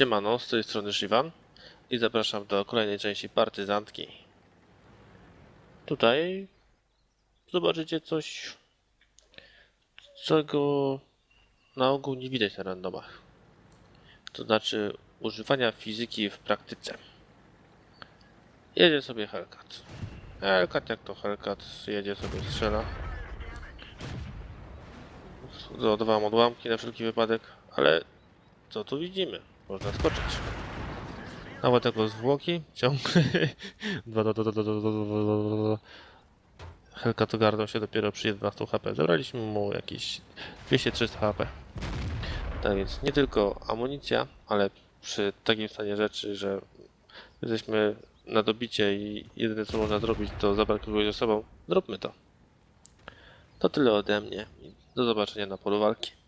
Siemano, z tej strony Shivan i zapraszam do kolejnej części partyzantki. Tutaj zobaczycie coś, czego na ogół nie widać na randomach. To znaczy używania fizyki w praktyce. Jedzie sobie Hellcat. Hellcat jak to Hellcat, jedzie sobie, strzela. Załadowałem odłamki na wszelki wypadek, ale co tu widzimy? Można skoczyć. Nawet tego zwłoki, ciąg. Helka to gardą się dopiero przy 11 HP. Zabraliśmy mu jakieś 200-300 HP. Tak więc nie tylko amunicja, ale przy takim stanie rzeczy, że jesteśmy na dobicie i jedyne co można zrobić to zabrać kogoś ze sobą, zróbmy to. To tyle ode mnie. Do zobaczenia na polu walki.